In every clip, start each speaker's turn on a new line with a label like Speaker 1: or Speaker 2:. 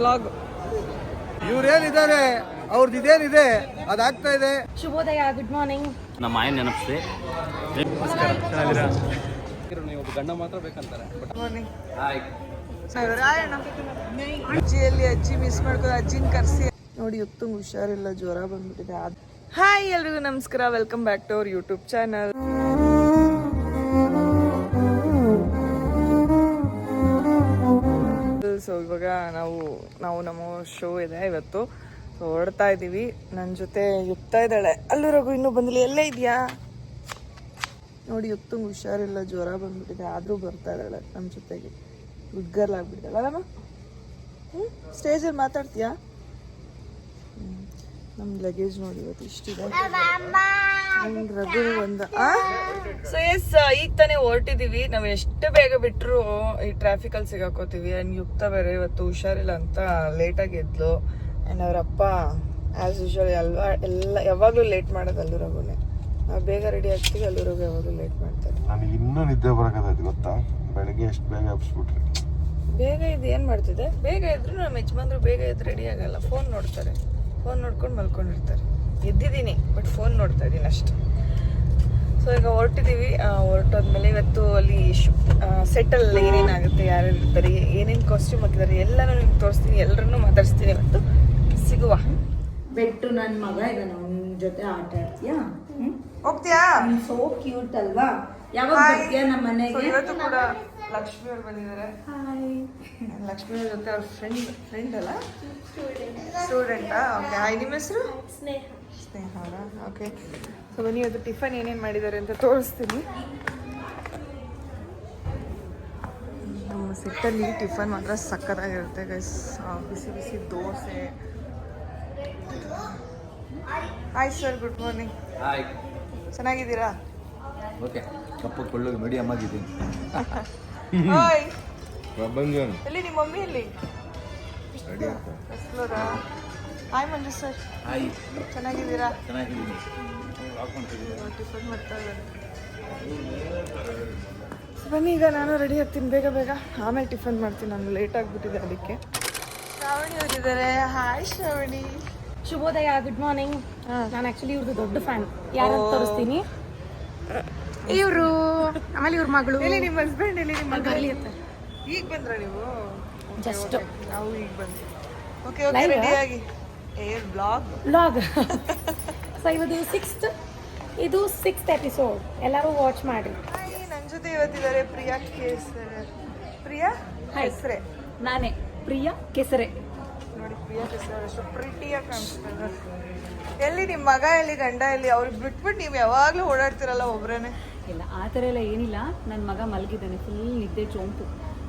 Speaker 1: Blog
Speaker 2: ಇವ್ರೇನಿದ್ದಾರೆ? ಅವ್ರದ್ದು ಇದೇನಿದೆ? ಅದಾಗ್ತಾ ಇದೆ
Speaker 3: ಶುಭೋದಯ ಗುಡ್ ಮಾರ್ನಿಂಗ್
Speaker 4: ನಮ್ಮ ಆಯನ್ ನೆನಪಿಸಿ
Speaker 1: ನೀವು ಗಂಡ ಮಾತ್ರ ಬೇಕಂತಾರೆ. ಮಾರ್ನಿಂಗ್
Speaker 4: ಹಾಯ್
Speaker 1: ರಾಯಣ್ಣ ಅಜ್ಜಿಯಲ್ಲಿ ಅಜ್ಜಿ ಮಿಸ್ ಮಾಡ್ಕೊಂಡು ಅಜ್ಜಿನ ಕರ್ಸಿ. ನೋಡಿ ಇವತ್ತು ಹುಷಾರಿಲ್ಲ ಜ್ವರ ಬಂದ್ಬಿಟ್ಟಿದೆ. ಹಾಯ್ ಎಲ್ರಿಗೂ ನಮಸ್ಕಾರ. Welcome back to our YouTube channel so ಇವಾಗ ನಾವು ನಾವು ನಮ್ಮ ಶೋ ಇದೆ ಇವತ್ತು. ಸೊ ಹೊರಡ್ತಾ ಇದ್ದೀವಿ ನನ್ನ ಜೊತೆ ಯುಕ್ತಾ ಇದ್ದಾಳೆ. ಅಲ್ಲೂ ರಘು, ಇನ್ನೂ ಬಂದಿಲ್ಲ ಎಲ್ಲೇ ಇದೆಯಾ? ನೋಡಿ, ಯುಕ್ತಂಗ್ ಹುಷಾರಿಲ್ಲ. ಜ್ವರ ಬಂದ್ಬಿಟ್ಟಿದೆ. ಆದರೂ ಬರ್ತಾ ಇದ್ದಾಳೆ ನಮ್ಮ ಜೊತೆಗೆ. ಗುಡ್ ಗರ್ಲ್ ಆಗ್ಬಿಟ್ಟಿದ್ದಾಳೆ. ಅಲ್ಲಮ್ಮ? ಹ್ಞೂ ಸ್ಟೇಜಲ್ಲಿ ಮಾತಾಡ್ತೀಯಾ. ನಮ್ಮ ಲಗೇಜ್ ನೋಡಿ ಇವತ್ತು ಇಷ್ಟಿದೆ. ರಘು ಬಂದ ಸೊ ಎಸ್ ಈಗ ತಾನೇ ಹೊರಟಿದೀವಿ. ನಾವು ಎಷ್ಟು ಬೇಗ ಬಿಟ್ಟರು ಈ ಟ್ರಾಫಿಕ್ ಅಲ್ಲಿ ಸಿಗಾಕೋತೀವಿ. ಅಂಡ್ ಯುಕ್ತ ಬೇರೆ ಇವತ್ತು ಹುಷಾರಿಲ್ಲ ಅಂತ ಲೇಟಾಗಿ ಎದ್ಲು. ಅಂಡ್ ಅವರಪ್ಪ ಆಸ್ ಯೂಶುವಲ್ ಅಲ್ವಾ? ಎಲ್ಲ ಯಾವಾಗಲೂ ಲೇಟ್ ಮಾಡೋದು ಅಲ್ಲೂ ರಘುನೆ. ನಾವು ಬೇಗ ರೆಡಿ ಆಗ್ತೀವಿ ಅಲ್ಲೂ ರಘು ಯಾವಾಗಲೂ ಲೇಟ್ ಮಾಡ್ತಾರೆ.
Speaker 5: ನನಗೆ ಇನ್ನೂ ನಿದ್ದೆ ಬರಕತ್ತೈತಿ ಗೊತ್ತಾ? ಬೆಳಗ್ಗೆ ಎಷ್ಟು ಬೇಗ ಹಬ್ಸ್ಬಿಟ್ರಿ
Speaker 1: ಬೇಗ ಇದು ಏನು ಮಾಡ್ತಿದೆ ಬೇಗ ಇದ್ರು ನಮ್ಮ ಯಜಮಾನ್ರು ಬೇಗ ಇದ್ರೆ ರೆಡಿ ಆಗಲ್ಲ. ಫೋನ್ ನೋಡ್ತಾರೆ. ಫೋನ್ ನೋಡ್ಕೊಂಡು ಮಲ್ಕೊಂಡಿರ್ತಾರೆ. ಎದ್ದಿದ್ದೀನಿ ಬಟ್ ಫೋನ್ ನೋಡ್ತಾ ಇದ್ದೀನಿ ಅಷ್ಟೆ. ಸೊ ಈಗ ಹೊರಟಿದ್ದೀವಿ ಹೊರಟೋದ್ಮೇಲೆ ಇವತ್ತು ಅಲ್ಲಿ ಸೆಟಲ್ ಏನೇನಾಗುತ್ತೆ ಯಾರ್ಯಾರು ಇರ್ತಾರೆ ಏನೇನು ಕಾಸ್ಟ್ಯೂಮ್ ಹಾಕಿದ್ದಾರೆ ಎಲ್ಲನೂ ನಿಮ್ಗೆ ತೋರಿಸ್ತೀನಿ ಎಲ್ಲರನ್ನೂ ಮಾತಾಡಿಸ್ತೀನಿ ಇವತ್ತು. ಸಿಗುವ.
Speaker 6: ಬೆಟ್ಟು ನನ್ನ ಮಗ ಇದನ್ನು ಅವನ ಜೊತೆ ಆಟ ಆಡ್ತೀಯಾ?
Speaker 1: ಹೋಗ್ತೀಯಾ?
Speaker 6: ಸೋ ಕ್ಯೂಟ್ ಅಲ್ವಾ? ಯಾವಾಗ ನಮ್ಮ ಮನೆಗೆ?
Speaker 1: ಲಕ್ಷ್ಮಿ ಅವ್ರು ಬಂದಿದ್ದಾರೆ ಲಕ್ಷ್ಮಿ ಅವ್ರ ಜೊತೆ ಅವ್ರ ಫ್ರೆಂಡ್ ಫ್ರೆಂಡ್ ಅಲ್ಲ? ಸ್ಟೂಡೆಂಟಾ ಓಕೆ ಹಾಯ್ ನಿಮ್ಮ ಹೆಸರು? ಸ್ನೇಹ. ಸ್ನೇಹ ಅವರಾ? ಓಕೆ ಸೊ ಬನ್ನಿ ಅದು ಟಿಫನ್ ಏನೇನು ಮಾಡಿದ್ದಾರೆ ಅಂತ ತೋರಿಸ್ತೀನಿ. ನಮ್ಮ ಸೆಟ್ಟಲ್ಲಿ ಟಿಫನ್ ಮಾತ್ರ ಸಕ್ಕತ್ತಾಗಿರುತ್ತೆ ಗೈಸ್ ಬಿಸಿ ಬಿಸಿ dosa. Hi sir good morning
Speaker 4: hi
Speaker 1: ಚೆನ್ನಾಗಿದ್ದೀರಾ?
Speaker 4: ಓಕೆ ಕಪ್ಪು ಕೊಳ್ಳು ಮೀಡಿಯಮ್ ಆಗಿದ್ದೀನಿ.
Speaker 1: ಹಾಯ್
Speaker 5: ಪ್ರಭಂಜನ್
Speaker 1: ಎಲ್ಲಿ ನಿಮ್ಮ ಮಮ್ಮಿ ಎಲ್ಲಿ? ಹಾಯ್ ಮಂಜು ಸರ್
Speaker 4: ಹಾಯ್
Speaker 1: ಚೆನ್ನಾಗಿದ್ದೀರಾ?
Speaker 4: ಚೆನ್ನಾಗಿದ್ದೀನಿ.
Speaker 1: ಟಿಫನ್ ಮಾಡ್ತಾ ಇದ್ದಾರೆ. ಬನ್ನಿ ಈಗ ನಾನು ರೆಡಿ ಆಗ್ತೀನಿ. ಬೇಗ ಬೇಗ. ಆಮೇಲೆ ಟಿಫನ್ ಮಾಡ್ತೀನಿ. ನಾನು ಲೇಟ್ ಆಗಿಬಿಟ್ಟಿದೆ ಅದಕ್ಕೆ. ಶ್ರಾವಣಿ ಅವರಿದ್ದಾರೆ. ಹಾಯ್ ಶ್ರಾವಣಿ.
Speaker 3: ಶುಭೋದಯ ಗುಡ್ ಮಾರ್ನಿಂಗ್ ನಾನು ಆಕ್ಚುಲಿ ಇವ್ರದ್ದು ದೊಡ್ಡ ಫ್ಯಾನ್ ಯಾರು ತೋರಿಸ್ತೀನಿ? ಇವರು. ಆಮೇಲೆ ಇವ್ರ ಮಗಳು.
Speaker 1: ಎಲ್ಲಿ ನಿಮ್ಮ ಹಸ್ಬೆಂಡ್ ಎಲ್ಲಿ ನಿಮ್ಮ
Speaker 3: ಬರ್ಲಿ ಅಂತ.
Speaker 1: ಈಗ ಬಂದ್ರ ನೀವು?
Speaker 3: ಜಸ್ಟ್
Speaker 1: ನಾವು ಈಗ ಬಂದ್ವಿ. ಓಕೆ ಓಕೆ ರೆಡಿಯಾಗಿ ಏ ಬ್ಲಾಗ್
Speaker 3: ಬ್ಲಾಗ್ ಸೊ ಇವತ್ತು ಸಿಕ್ಸ್ತ್ ಇದು ಸಿಕ್ಸ್ತ್ ಎಪಿಸೋಡ್ ಎಲ್ಲರೂ ವಾಚ್ ಮಾಡಿ
Speaker 1: ನನ್ನ ಜೊತೆ ಇವತ್ತಿದ್ದಾರೆ ಪ್ರಿಯಾ ಕೇಸರ್. ಪ್ರಿಯಾ ಹೆಸರೆ
Speaker 6: ನಾನೇ. ಪ್ರಿಯಾ ಕೆಸರೆ.
Speaker 1: ನೋಡಿ ಪ್ರಿಯಾ ಕೆಸರೆ ಎಷ್ಟು ಪ್ರಿಟಿಯಾಗಿ ಕಾಣಿಸ್ತಾರೆ ಎಲ್ಲಿ ನಿಮ್ಮ ಮಗ ಎಲ್ಲಿ ಗಂಡ ಎಲ್ಲಿ ಅವ್ರಿಗೆ ಬಿಟ್ಬಿಟ್ಟು ನೀವು ಯಾವಾಗಲೂ ಓಡಾಡ್ತಿರಲ್ಲ ಒಬ್ರೇನೆ.
Speaker 6: ಇಲ್ಲ. ಆ ಥರ ಎಲ್ಲ ಏನಿಲ್ಲ. ನನ್ನ ಮಗ ಮಲಗಿದ್ದಾನೆ. ಫುಲ್ ನಿದ್ದೆ ಚೋಂಪು.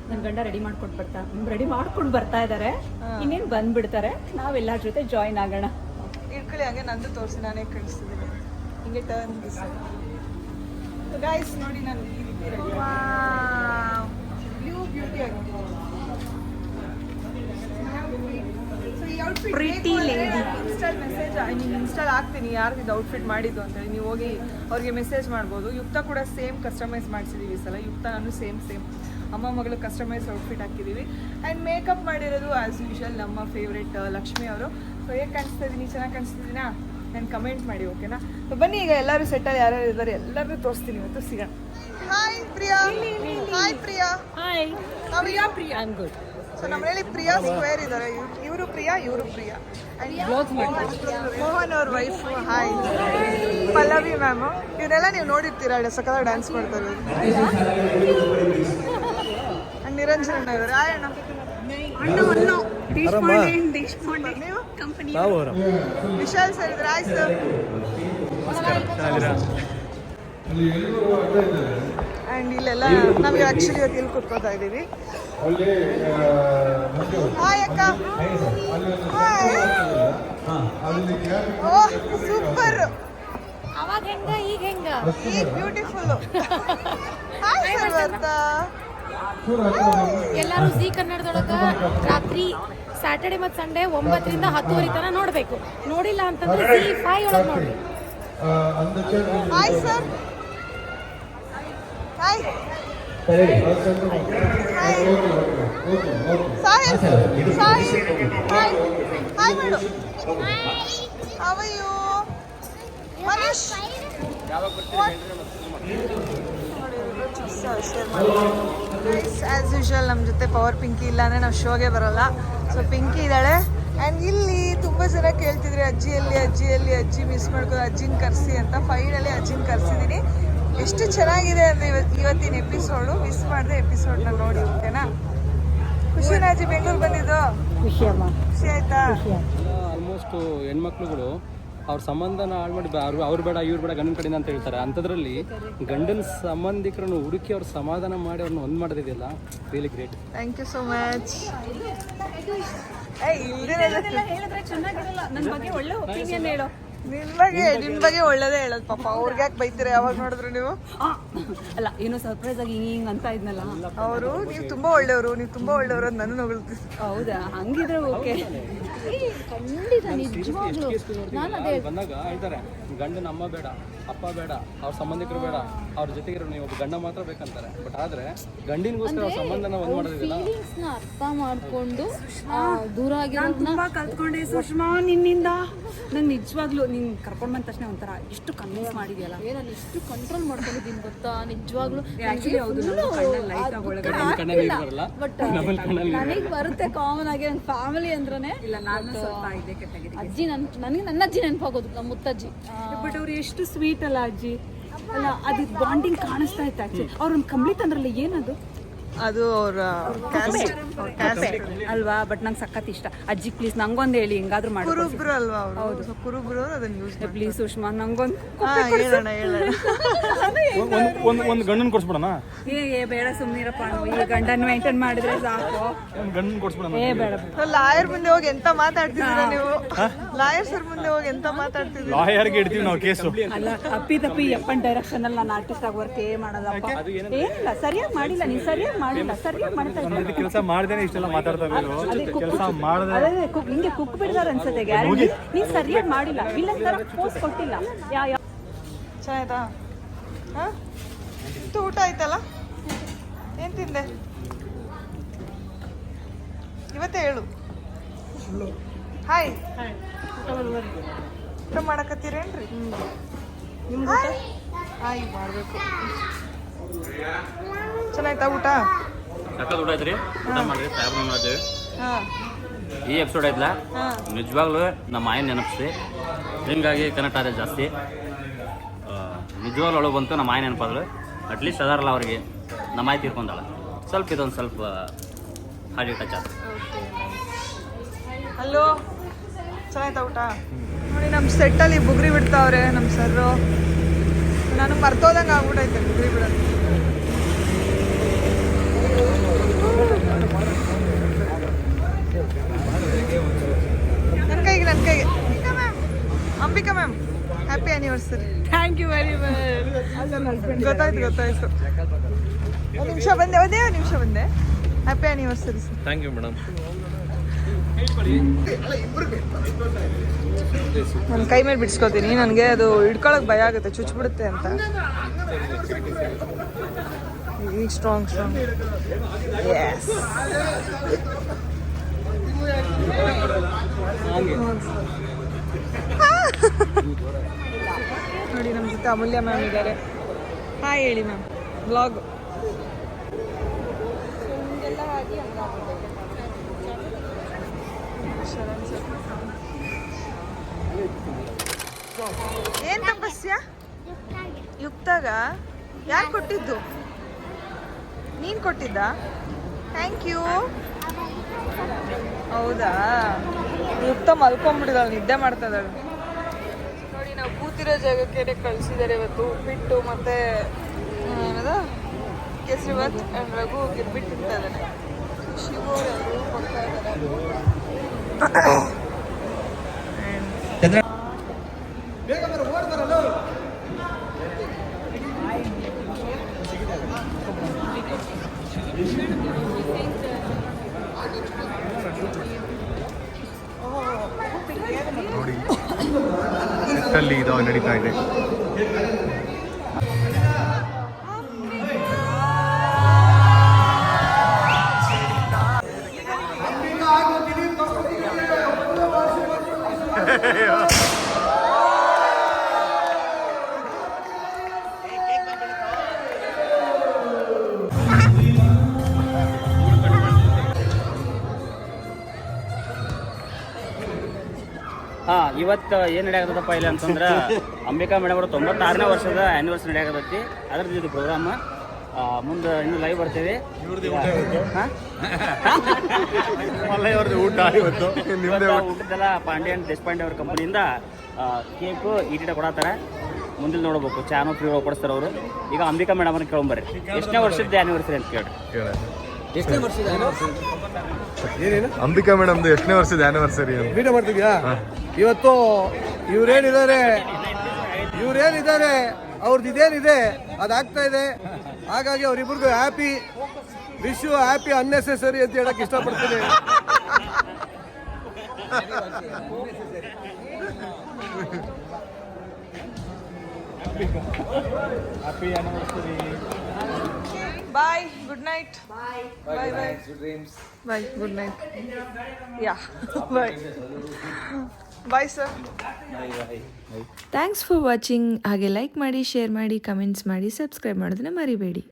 Speaker 6: ನನ್ನ ಗಂಡ ರೆಡಿ ಮಾಡ್ಕೊಂಡು ಬರ್ತಾ ರೆಡಿ ಮಾಡ್ಕೊಂಡು ಬರ್ತಾ ಇದ್ದಾರೆ ಇನ್ನೇನು ಬಂದ್ಬಿಡ್ತಾರೆ. ನಾವೆಲ್ಲರ ಜೊತೆ ಜಾಯಿನ್ ಆಗೋಣ.
Speaker 1: ಇಟ್ಕೊಳ್ಳಿ ಹಾಗೆ ನಂದು ತೋರಿಸಿ ನಾನೇ ಕಳಿಸ್ತಿದ್ದೀನಿ. ಹಿಂಗೆ ಟರ್ನ್ ಗಾಯ್ಸ್ ನೋಡಿ ನಾನು ಈ ರೀತಿ ಬ್ಲೂ ಬ್ಯೂಟಿ ಆಗಿದೆ. ಪ್ರೀತಿ ಲೇಡಿ ಇನ್ಸ್ಟಾಲ್ ಮೆಸೇಜ್ ನಿಮ್ಗೆ ಇನ್ಸ್ಟಾಲ್ ಹಾಕ್ತೀನಿ ಯಾರು ಇದು ಔಟ್ಫಿಟ್ ಮಾಡಿದ್ದು ಅಂತೇಳಿ ನೀವು ಹೋಗಿ ಅವ್ರಿಗೆ ಮೆಸೇಜ್ ಮಾಡ್ಬೋದು. ಯುಕ್ತ ಕೂಡ ಸೇಮ್ ಕಸ್ಟಮೈಸ್ ಮಾಡಿಸಿದ್ದೀವಿ ಈ ಸಲ. ಯುಕ್ತ ನಾನು ಸೇಮ್ ಸೇಮ್ ಅಮ್ಮ ಮಗಳು ಕಸ್ಟಮೈಸ್ ಔಟ್ಫಿಟ್ ಹಾಕಿದ್ದೀವಿ ಆ್ಯಂಡ್ ಮೇಕಪ್ ಮಾಡಿರೋದು ಆ್ಯಸ್ ಯೂಶಲ್ ನಮ್ಮ ಫೇವ್ರೆಟ್ ಲಕ್ಷ್ಮಿ ಅವರು. ಸೊ ಹೇಗೆ ಕಾಣಿಸ್ತಾ ಇದ್ದೀನಿ ಚೆನ್ನಾಗಿ ಕಾಣಿಸ್ತಿದ್ದೀನಾ ನಾನು ಕಮೆಂಟ್ ಮಾಡಿ ಓಕೆನಾ ಸೊ ಬನ್ನಿ ಈಗ ಎಲ್ಲರೂ ಸೆಟ್ಟಲ್ಲಿ ಯಾರ್ಯಾರು ಇದ್ದಾರೆ ಎಲ್ಲರೂ ತೋರಿಸ್ತೀನಿ ಇವತ್ತು ಸಿಗೋಣ. Hi Priya. Hi Priya.
Speaker 3: Hi
Speaker 1: Priya
Speaker 3: Priya. I'm good
Speaker 1: so ನಮ್ಮನೇಲಿ ಪ್ರಿಯಾ ಸ್ಕ್ವೇರ್ ಇದ್ದಾರೆ. ಇವರು ಪ್ರಿಯಾ ಇವರು ಪ್ರಿಯಾ. ಮೋಹನ್ ಅವ್ರ ವೈಫ್ ಹಾಯ್ ಪಲ್ಲವಿ ಮ್ಯಾಮ್ ಇವರೆಲ್ಲ ನೀವು ನೋಡಿರ್ತೀರಾ? ಸಕಲ ಡ್ಯಾನ್ಸ್ ಮಾಡ್ತಾರೆ. ಅಂಡ್ ಅಣ್ಣ ಇದ್ದಾರೆ ಇನ್ ಅಣ್ಣ. ವಿಶಾಲ್ ಸರ್ ಇದ್ದಾರೆ ಹಾಯ್ ಅಂಡ್ ಇಲ್ಲೆಲ್ಲ ನಮಗೆ ಆಕ್ಚುಲಿ ಇವತ್ತು ಇಲ್ಲಿ ಕುತ್ಕೋತಾ ಇದ್ದೀವಿ. ಹಾಯ್ ಅಕ್ಕ. ಓ ಸೂಪರ್
Speaker 3: ಅವಾಗ ಹೆಂಗ ಈಗ ಹೆಂಗ?
Speaker 1: ಈಗ ಬ್ಯೂಟಿಫುಲ್ ಹಾಯ್ ಸರ್ವರ್ತ
Speaker 3: ಎಲ್ಲರೂ ಜಿ ಕನ್ನಡದೊಳಗ ರಾತ್ರಿ ಸ್ಯಾಟರ್ಡೆ ಮತ್ತು ಸಂಡೇ ಒಂಬತ್ತರಿಂದ ಹತ್ತುವರೆ ತನಕ ನೋಡಬೇಕು. ನೋಡಿಲ್ಲ ಅಂತಂದ್ರೆ ಜಿ ಫೈ ಒಳಗೆ ನೋಡಿ
Speaker 1: hi sir hi hi Sahil Sahil hi hi ಮಾಡು how are you Manish usual ನಮ್ಮ ಜೊತೆ ಪವರ್ ಪಿಂಕಿ ಇಲ್ಲ ಅಂದ್ರೆ ನಾವು ಶೋಗೆ ಬರಲ್ಲ. ಸೊ ಪಿಂಕಿ ಇದ್ದಾಳೆ. ಆ್ಯಂಡ್ ಇಲ್ಲಿ ತುಂಬ ಜನ ಕೇಳ್ತಿದ್ರಿ ಅಜ್ಜಿಯಲ್ಲಿ ಅಜ್ಜಿಯಲ್ಲಿ ಅಜ್ಜಿ ಮಿಸ್ ಮಾಡ್ಕೊಂಡು ಅಜ್ಜಿನ ಕರೆಸಿ ಅಂತ. ಫೈನಲಿ ಅಜ್ಜಿನ ಕರೆಸಿದ್ದೀನಿ ಎಷ್ಟು ಚೆನ್ನಾಗಿದೆ ಅಂದರೆ ಇವತ್ತು ಇವತ್ತಿನ ಎಪಿಸೋಡು ಮಿಸ್ ಮಾಡಿದೆ ಎಪಿಸೋಡ್ನ ನೋಡಿ ಓಕೆನಾ? ಖುಷಿ ರಾಜಿ ಬೆಂಗಳೂರು ಬಂದಿದ್ದು? ಖುಷಿ ಖುಷಿ ಆಯ್ತಾ?
Speaker 7: ಆಲ್ಮೋಸ್ಟ್ ಹೆಣ್ಮಕ್ಳುಗಳು ಅವ್ರ ಸಂಬಂಧನ ಹಾಳು ಮಾಡಿ ಅವ್ರು ಅವ್ರು ಬೇಡ ಇವ್ರು ಬೇಡ ಗಂಡನ ಕಡೆಯಿಂದ ಅಂತ ಹೇಳ್ತಾರೆ. ಅಂಥದ್ರಲ್ಲಿ ಗಂಡನ ಸಂಬಂಧಿಕರನ್ನು ಹುಡುಕಿ ಅವ್ರ ಸಮಾಧಾನ ಮಾಡಿ ಅವ್ರನ್ನ ಒಂದು ಮಾಡೋದಿದೆಯಲ್ಲ? Really great
Speaker 1: thank you so much ಏ
Speaker 6: ಹೇಳಿದ್ರೆ ಚೆನ್ನಾಗಿರಲ್ಲ. ನನ್ನ ಬಗ್ಗೆ ಒಳ್ಳೆ ಒಪಿನಿಯನ್ ಹೇಳು.
Speaker 1: ನಿನ್ ಬಗ್ಗೆ ನಿನ್ ಬಗ್ಗೆ ಒಳ್ಳೇದೇ ಹೇಳೋದು ಪಾಪ. ಅವ್ರಿಗೆ ಯಾಕೆ ಬೈತೀರಾ? ಯಾವಾಗ ನೋಡಿದ್ರು ನೀವು?
Speaker 6: ಅಲ್ಲ ಏನೋ ಸರ್ಪ್ರೈಸ್ ಆಗಿ ಹಿಂಗ್ ಹಿಂಗ್ ಅಂತ ಇದ್ನಲ್ಲ.
Speaker 1: ಅವರು ನೀವು ತುಂಬಾ ಒಳ್ಳೆಯವರು ನೀವು ತುಂಬಾ ಒಳ್ಳೆಯವರು ಅಂತ ನನ್ನ ಹೊಗಳ್ತೀವಿ
Speaker 6: ಹೌದಾ? ಹಂಗಿದ್ರೆ ಓಕೆ
Speaker 3: ಖಂಡಿತ ನಿಜವಾಗ್ಲು ನಾನು ಅದೇ
Speaker 7: ಬಂದಾಗ ಹೇಳ್ತಾರೆ ಗಂಡನ ಅಮ್ಮ ಬೇಡ ಅಪ್ಪ ಬೇಡ ಅವ್ರ ಸಂಬಂಧಿಕರು ಬೇಡ ಅವ್ರ ಜೊತೆಗಿರೋ ನೀವು ಒಬ್ಬ ಗಂಡ ಮಾತ್ರ ಬೇಕಂತಾರೆ. ಬಟ್ ಆದ್ರೆ ಗಂಡಿನಗೋಸ್ಕರ ಅವ್ರ ಸಂಬಂಧನ ಒಂದ್ ಮಾಡೋದಿಲ್ಲ
Speaker 3: ಫೀಲಿಂಗ್ಸ್ನ ಅರ್ಥ ಮಾಡ್ಕೊಂಡು ಆ, ದೂರ ಆಗಿರೋದನ್ನ
Speaker 6: ತುಂಬಾ ಕಲ್ತ್ಕೊಂಡೆ ಸುಷ್ಮಾ ನಿನ್ನಿಂದ. ನಂಗೆ ನಿಜವಾಗ್ಲೂ ನೀನ್ ಕರ್ಕೊಂಡ್ ಬಂದ ತಕ್ಷಣ ಒಂಥರ ಇಷ್ಟು ಕನ್ವಿನ್ಸ್ ಮಾಡಿದ್ಯಲ್ಲ?
Speaker 3: ಏ, ನಾನು ಎಷ್ಟು ಕಂಟ್ರೋಲ್ ಮಾಡ್ಕೊಂಡಿದ್ದೀನಿ ಗೊತ್ತಾ? ನಿಜವಾಗ್ಲು
Speaker 6: ಆಕ್ಚುಲಿ ಹೌದು ನಮ್ಮ ಕಣ್ಣಲ್ಲಿ ಲೈಟ್ ಒಳಗಡೆ
Speaker 7: ಕಣ್ಣಲ್ಲಿ ನೀರು ಬರಲ್ಲ
Speaker 3: ಬಟ್ ನನಗೆ ಬರುತ್ತೆ ಕಾಮನ್ ಆಗಿ ನನ್ನ ಫ್ಯಾಮಿಲಿ ಅಂದ್ರೇ
Speaker 6: ಇಲ್ಲ ನಾನು
Speaker 3: ಅಜ್ಜಿ ನನ್ ನನಗೆ ನನ್ನ ಅಜ್ಜಿ ನೆನಪಾಗೋದು ನಮ್ಮ ಮುತ್ತಜ್ಜಿ.
Speaker 6: ಬಟ್ ಅವ್ರು ಎಷ್ಟು ಸ್ವೀಟ್ ಅಲ್ಲ ಅಜ್ಜಿ. ಅಲ್ಲ ಅದು ಬಾಂಡಿಂಗ್ ಕಾಣಿಸ್ತಾ ಇತ್ತು ಅವ್ರ ಅವ್ರನ್ನ ಕಂಪ್ಲೀಟ್ ಅಂದ್ರಲ್ಲ ಏನದು?
Speaker 1: ಅದು ಅವ್ರ ಕ್ಯಾಸ್ಟ್
Speaker 6: ಅಲ್ವಾ? ಬಟ್ ನಂಗೆ ಸಖತ್ ಇಷ್ಟ. ಅಜ್ಜಿ ಪ್ಲೀಸ್ ನಂಗೊಂದು ಹೇಳಿ ಹಿಂಗಾದ್ರೂ ಮಾಡಿ
Speaker 1: ಕುರುಬ್ರು ಅಲ್ವಾ ಅವರು? ಹೌದು. ಕುರುಬ್ರು ಅದನ್ನ ಯೂಸ್
Speaker 6: ಪ್ಲೀಸ್ ಸುಷ್ಮಾ ನಂಗೊಂದು
Speaker 1: ಹಾ ಹೇಳೋಣ ಹೇಳೋಣ.
Speaker 7: ಒಂದು ಒಂದು ಗಂಡನ ಕೊಡ್ಸ್ಬಿಡೋಣ?
Speaker 6: ಏ ಏ ಬೇಡ ಸುಮ್ಮನಿರಪ್ಪ ನಾವು ಈ ಗಂಡನ್ ಮೇಂಟೈನ್ ಮಾಡಿದ್ರೆ ಸಾಕು.
Speaker 7: ಒಂದು ಗಂಡನ ಕೊಡ್ಸ್ಬಿಡೋಣ
Speaker 6: ಏ ಬೇಡ
Speaker 1: ಲಾಯರ್ ಮುಂದೆ ಹೋಗಿ ಎಂತ ಮಾತಾಡ್ತಿದ್ದೀರಾ ನೀವು? ಲಾಯರ್ ಸರ್ ಮುಂದೆ ಹೋಗಿ ಎಂತ ಮಾತಾಡ್ತಿದ್ದೀರಾ?
Speaker 7: ಲಾಯರ್ಗೆ ಇಡ್ತೀವಿ ನಾವು ಕೇಸು.
Speaker 6: ಅಲ್ಲ ಅಪ್ಪಿ ತಪ್ಪಿ ಎಪ್ಪನ್ ಡೈರೆಕ್ಷನ್ ಅಲ್ಲಿ ನಾನು ಆರ್ಟಿಸ್ಟ್ ಆಗಿ ವರ್ಕ್ ಏ ಮಾಡೋದಪ್ಪ ಏನಿಲ್ಲ ಸರಿಯಾಗಿ ಮಾಡಿಲ್ಲ. ನೀವು ಸರಿಯಾಗಿ ಮಾಡಿಲ್ಲ. ಸರಿಯಾಗಿ ಮಾಡ್ತಾ ಇದ್ದೀನಿ
Speaker 7: ಕೆಲಸ ಮಾಡ್ದೇನೆ ಇಷ್ಟೆಲ್ಲ ಮಾತಾಡ್ತಾ
Speaker 6: ಅದೇ ಕುಕ್-
Speaker 7: ಕೆಲಸ ಮಾಡ್ದೆ
Speaker 6: ಅದೇ ಕುಕ್- ಹಿಂಗೆ ಕುಕ್ ಬಿಡ್ದಾರ ಅನ್ಸುತ್ತೆ ಗ್ಯಾರಂಟಿ. ನೀನ್ ಸರಿಯಾಗಿ ಮಾಡಿಲ್ಲ. ಇಲ್ಲ ತರ ಪೋಸ್ ಕೊಟ್ಟಿಲ್ಲ. ಯಾ ಯಾ
Speaker 1: ಚೆನ್ನಾಯ್ತಾ ಹಾ? ಊಟ ಆಯ್ತಲ್ಲ? ಏನು ತಿಂದೆ? ಇವತ್ತೇ ಹೇಳು. ಹಾಯ್ ಊಟ ಮಾಡಕತ್ತೀರೇನ್ರಿ? ನಿಮ್ಗೆ ಹಾಯ್ ಮಾಡ್ಬೇಕು. ಚೆನ್ನಾಯ್ತಾ ಊಟ?
Speaker 4: ಸಕ್ಕತ್ ಊಟ ಐತ್ರಿ. ಊಟ ಮಾಡಿರಿ ಸಾಹೇಬ್ರ ಮಾಡ್ತೀವಿ
Speaker 1: ಹಾ.
Speaker 4: ಈ ಎಪಿಸೋಡ್ ಐತ್ಲ. ನಿಜವಾಗ್ಲೂ ನಮ್ಮ ಆಯ್ನ ನೆನಪಿಸಿ ಹಿಂಗಾಗಿ ಕನೆಕ್ಟ್ ಆದ್ರೆ ಜಾಸ್ತಿ. ನಿಜವಾಗ್ಲೂ ಒಳಗೆ ಬಂತು ನಮ್ಮ ಆಯ್ ನೆನಪಾದ್ರು. ಅಟ್ಲೀಸ್ಟ್ ಅದಾರಲ್ಲ ಅವ್ರಿಗೆ. ನಮ್ಮ ಮಾಯ ತೀರ್ಕೊಂಡಾಳ. ಸ್ವಲ್ಪ ಇದೊಂದು ಸ್ವಲ್ಪ ಹಾಡಿ ಟಚ್ ಆಯ್ತು
Speaker 1: ಹಲೋ. ಚೆನ್ನಾಯ್ತಾ ಊಟ? ನೋಡಿ ನಮ್ಮ ಸೆಟ್ಟಲ್ಲಿ ಬುಗ್ರಿ ಬಿಡ್ತಾವ್ರೆ ನಮ್ಮ ಸರ್ರು. ನನಗೆ ಮರ್ತೋದಂಗೆ ಆಗ್ಬಿಟ್ಟೈತೆ ಬುಗ್ರಿ ಬಿಡೋದು ನನ್ನ ಕೈಗೆ ನನ್ನ ಕೈಗೆ. Ambika ma'am Ambika ma'am happy anniversary
Speaker 6: thank you very much
Speaker 1: ಗೊತ್ತಾಯ್ತು ಗೊತ್ತಾಯ್ತು. ಒಂದು ನಿಮಿಷ ಬಂದೆ ಒಂದೇ ಒಂದು ನಿಮಿಷ ಬಂದೆ. Happy anniversary sir
Speaker 7: thank you madam
Speaker 1: ನನ್ನ ಕೈ ಮೇಲೆ ಬಿಡಿಸ್ಕೊತೀನಿ. ನನಗೆ ಅದು ಹಿಡ್ಕೊಳಕ್ಕೆ ಭಯ ಆಗುತ್ತೆ ಚುಚ್ಚಿಬಿಡುತ್ತೆ ಅಂತ. ಈಗ ಸ್ಟ್ರಾಂಗ್ ಸ್ಟ್ರಾಂಗ್ ನೋಡಿ ನಮ್ಮ ಜೊತೆ ಅಮೂಲ್ಯ ಮ್ಯಾಮ್ ಇದ್ದಾರೆ. ಹಾಯ್ ಹೇಳಿ ಮ್ಯಾಮ್ ಬ್ಲಾಗ್ ಏನ್ ತಪಸ್ಯ? ಯುಕ್ತಾಗ? ಯಾರು ಕೊಟ್ಟಿದ್ದು? ನೀನ್ ಕೊಟ್ಟಿದ್ದ? ಥ್ಯಾಂಕ್ ಯು ಹೌದಾ? ಯುಕ್ತ ಮಲ್ಕೊಂಡ್ಬಿಟ್ಟಿದ್ದಾಳೆ ನಿದ್ದೆ ಮಾಡ್ತಾ ಇದ್ದಾಳೆ ನೋಡಿ, ನಾವು ಕೂತಿರೋ ಜಾಗಕ್ಕೆ ಕಳಿಸಿದ್ದಾರೆ ಇವತ್ತು, ಉಪ್ಪಿಟ್ಟು ಮತ್ತೆ ಏನದ? ಕೇಸರಿ ಬಾತ್ ಆ್ಯಂಡ್ ರಘು ಗಿರ್ಬಿಟ್ಟು ಇದ್ದಾನೆ ಶಿವ ಕೊಡ್ತಾ ಇದ್ದಾರೆ
Speaker 2: ಬೇಗ ಬರೋ ಓಡ್ ಬರಲು
Speaker 5: ನೋಡಿ ನೆಟ್ಟಲ್ಲಿ ಇದು ನಡೀತಾ ಇದೆ
Speaker 4: ಹಾ, ಇವತ್ತು ಏನು ನಡೆಯಾಗತ್ತಪ್ಪ ಇಲ್ಲಿ ಅಂತಂದ್ರೆ ಅಂಬಿಕಾ ಮೇಡಮ್ ಅವರು ತೊಂಬತ್ತಾರನೇ ವರ್ಷದ ಆ್ಯನಿವರ್ಸರಿ ನಡೆಯಾಗತ್ತೈತಿ ಅದ್ರದ್ದು ಇದು ಪ್ರೋಗ್ರಾಮ್ ಮುಂದೆ ಇನ್ನು ಲೈವ್ ಬರ್ತೀವಿ?
Speaker 5: ಊಟ ಇವತ್ತು?
Speaker 4: ಊಟದ್ದೆಲ್ಲ ಪಾಂಡ್ಯನ್ ದೇಶಪಾಂಡೆ ಅವ್ರ ಕಂಪನಿಯಿಂದ ಕೇಕು ಈಟಿಟ ಕೊಡತ್ತಾರ. ಮುಂದಿನ ನೋಡ್ಬೇಕು ಚಾನು ಫ್ರೀ ಕೊಡಿಸ್ತಾರೆ ಅವರು. ಈಗ ಅಂಬಿಕಾ ಮೇಡಮ್ ಅವ್ರನ್ನ ಕೇಳಂಬರ್ರಿ ಎಷ್ಟನೇ ವರ್ಷದ ಆನಿವರ್ಸರಿ ಅಂತ ಕೇಳಿ
Speaker 5: ಅಂಬಿಕಾ ಮೇಡಮ್ ಎಷ್ಟನೇ ವರ್ಷದ ಆನಿವರ್ಸರಿ ಮೀಟ
Speaker 2: ವಿಡಿಯೋ ಮಾಡ್ತಿದ್ಯಾ? ಇವತ್ತು ಇವ್ರೇನಿದ್ದಾರೆ? ಇವ್ರೇನಿದ್ದಾರೆ? ಅವ್ರದ್ದು ಇದೇನಿದೆ ಅದಾಗ್ತಾ ಇದೆ? ಹಾಗಾಗಿ ಅವರಿಬ್ಬರಿಗೂ happy wish you happy unnecessary ಅಂತ ಹೇಳಕ್ ಇಷ್ಟಪಡ್ತೀನಿ.
Speaker 1: Bye good night bye bye bye bye good night yeah bye bye sir
Speaker 8: thanks for watching ಹಾಗೆ ಲೈಕ್ ಮಾಡಿ ಶೇರ್ ಮಾಡಿ ಕಮೆಂಟ್ಸ್ ಮಾಡಿ ಸಬ್ಸ್ಕ್ರೈಬ್ ಮಾಡೋದನ್ನ ಮರಿಬೇಡಿ.